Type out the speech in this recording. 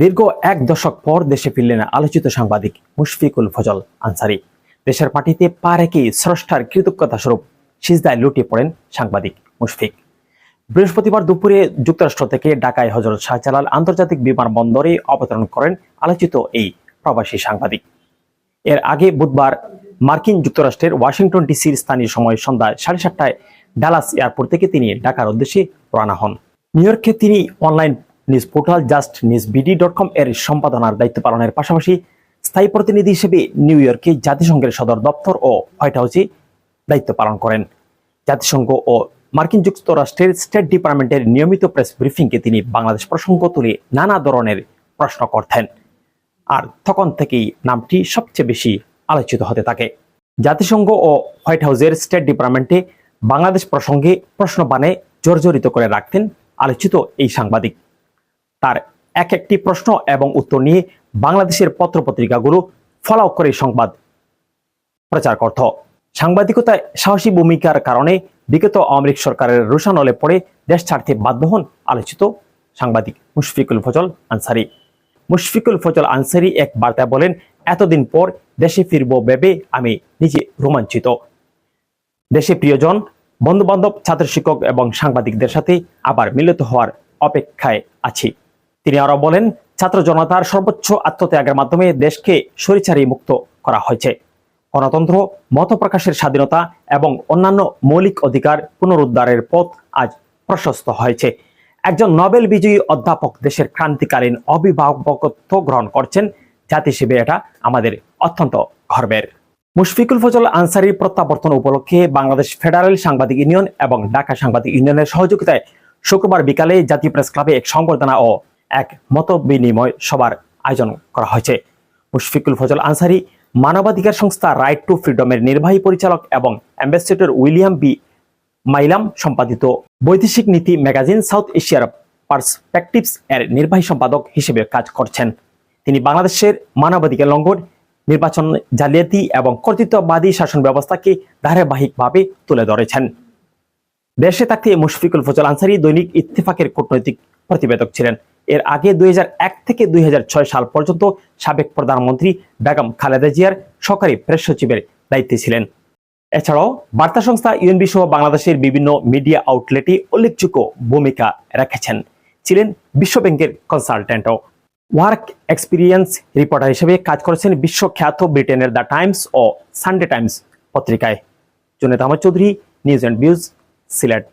দীর্ঘ এক দশক পর দেশে ফিরলেন আলোচিত সাংবাদিক মুশফিকুল ফজল আনসারি। দেশের পার্টিতে পা রেখেই স্রষ্টার কৃতজ্ঞতা স্বরূপ সিজদায় লুটিয়ে পড়েন সাংবাদিক মুশফিক। বৃহস্পতিবার দুপুরে যুক্তরাষ্ট্র থেকে ঢাকায় হজরত শাহজালাল আন্তর্জাতিক বিমানবন্দরে অবতরণ করেন আলোচিত এই প্রবাসী সাংবাদিক। এর আগে বুধবার মার্কিন যুক্তরাষ্ট্রের ওয়াশিংটন ডিসির স্থানীয় সময় সন্ধ্যা সাড়ে সাতটায় ডালাস এয়ারপোর্ট থেকে তিনি ঢাকার উদ্দেশ্যে রওনা হন। নিউ ইয়র্কে তিনি online news portal just news BD dot com এর সম্পাদনার দায়িত্ব পালনের পাশাপাশি স্থায়ী প্রতিনিধি হিসেবে নিউ ইয়র্কে জাতিসংঘের সদর দপ্তর ও হোয়াইট হাউসে দায়িত্ব পালন করেন। জাতিসংঘ ও মার্কিন যুক্তরাষ্ট্রের স্টেট ডিপার্টমেন্টের নিয়মিত প্রেস ব্রিফিংকে তিনি বাংলাদেশ প্রসঙ্গ তুলে নানা ধরনের প্রশ্ন করতেন। আর তখন থেকেই নামটি সবচেয়ে বেশি আলোচিত হতে থাকে। জাতিসংঘ ও হোয়াইট হাউসের স্টেট ডিপার্টমেন্টে বাংলাদেশ প্রসঙ্গে প্রশ্ন বানে জর্জরিত করে রাখতেন আলোচিত এই সাংবাদিক। তার এক একটি প্রশ্ন এবং উত্তর নিয়ে বাংলাদেশের পত্রপত্রিকাগুলো ফলাও করে সংবাদ প্রচার করত সাংবাদিকতায় সাহসী ভূমিকার কারণে বিগত আওয়ামী লীগ সরকারের রোশানলে পড়ে দেশ ছাড়তে বাধ্য হন আলোচিত সাংবাদিক মুশফিকুল ফজল আনসারি। মুশফিকুল ফজল আনসারি এক বার্তায় বলেন, এতদিন পর দেশে ফিরব ভেবে আমি নিজে রোমাঞ্চিত। দেশে প্রিয়জন বন্ধু বান্ধব ছাত্র শিক্ষক এবং সাংবাদিকদের সাথে আবার মিলিত হওয়ার অপেক্ষায় আছি। তিনি আরও বলেন, ছাত্র জনতার সর্বোচ্চ আত্মত্যাগের মাধ্যমে দেশকে সরিচারি মুক্ত করা হয়েছে। গণতন্ত্র, মত প্রকাশের স্বাধীনতা এবং অন্যান্য মৌলিক অধিকার পুনরুদ্ধারের পথ আজ প্রশস্ত হয়েছে। একজন নোবেল বিজয়ী অধ্যাপক দেশের ক্রান্তিকালীন অভিভাবকত্ব গ্রহণ করছেন। জাতি হিসেবে এটা আমাদের অত্যন্ত গর্বের। মুশফিকুল ফজল আনসারির প্রত্যাবর্তন উপলক্ষে বাংলাদেশ ফেডারেল সাংবাদিক ইউনিয়ন এবং ঢাকা সাংবাদিক ইউনিয়নের সহযোগিতায় শুক্রবার বিকালে জাতীয় প্রেস ক্লাবে এক সংবর্ধনা ও এক মত বিনিময় সভার আয়োজন করা হয়েছে। মুশফিকুল ফজল আনসারি, মানবাধিকার সংস্থা রাইট টু ফ্রিডমের নির্বাহী পরিচালক এবং অ্যাম্বাসেডর উইলিয়াম বি মাইলাম সম্পাদিত। বৈদেশিক নীতি ম্যাগাজিন সাউথ এশিয়ার পার্সপেক্টিভস এর নির্বাহী সম্পাদক হিসেবে কাজ করছেন। তিনি বাংলাদেশের মানবাধিকার লঙ্ঘন, নির্বাচন জালিয়াতি এবং কর্তৃত্ববাদী শাসন ব্যবস্থাকে ধারাবাহিকভাবে তুলে ধরেছেন। দেশে থাকতে মুশফিকুল ফজল আনসারি দৈনিক ইত্তেফাকের কূটনৈতিক প্রতিবেদক ছিলেন। এর আগে দুই হাজার এক থেকে দুই হাজার ছয় সাল পর্যন্ত সাবেক প্রধানমন্ত্রী বেগম খালেদা জিয়ার সরকারি প্রেস সচিবের দায়িত্বে ছিলেন। এছাড়াও বার্তা সংস্থা ইউএনবি সহ বাংলাদেশের বিভিন্ন মিডিয়া আউটলেটে উল্লেখযোগ্য ভূমিকা রেখেছেন। ছিলেন বিশ্বব্যাংকের কনসালটেন্টও ওয়ার্ক এক্সপিরিয়েন্স রিপোর্টার হিসেবে কাজ করেছেন বিশ্বখ্যাত ব্রিটেনের দ্য টাইমস ও সানডে টাইমস পত্রিকায়। Junaid Ahmad Chowdhury, news and views, Sylhet.